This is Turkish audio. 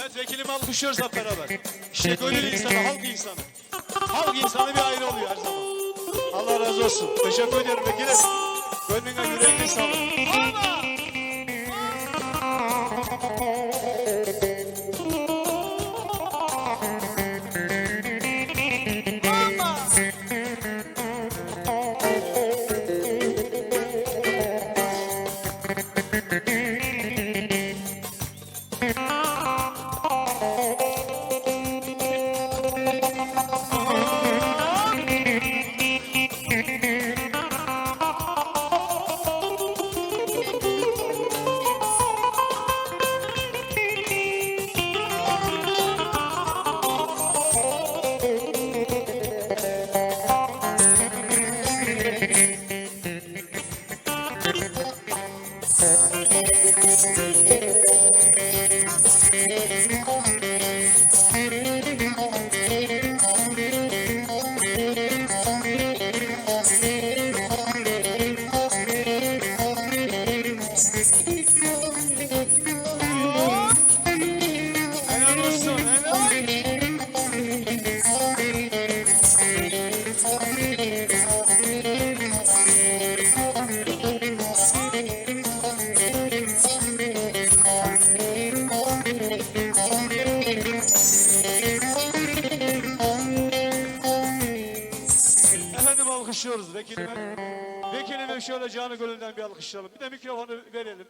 Evet vekilimi alkışlıyoruz hep beraber. İşte gönül insanı, halk insanı. Halk insanı bir ayrı oluyor her zaman. Allah razı olsun. Teşekkür ederim vekilim. Gönlüne yüreğine sağlık. Thank you. Alkışlıyoruz vekilime. Vekilime şöyle canı gönülden bir alkışlayalım. Bir de mikrofonu verelim.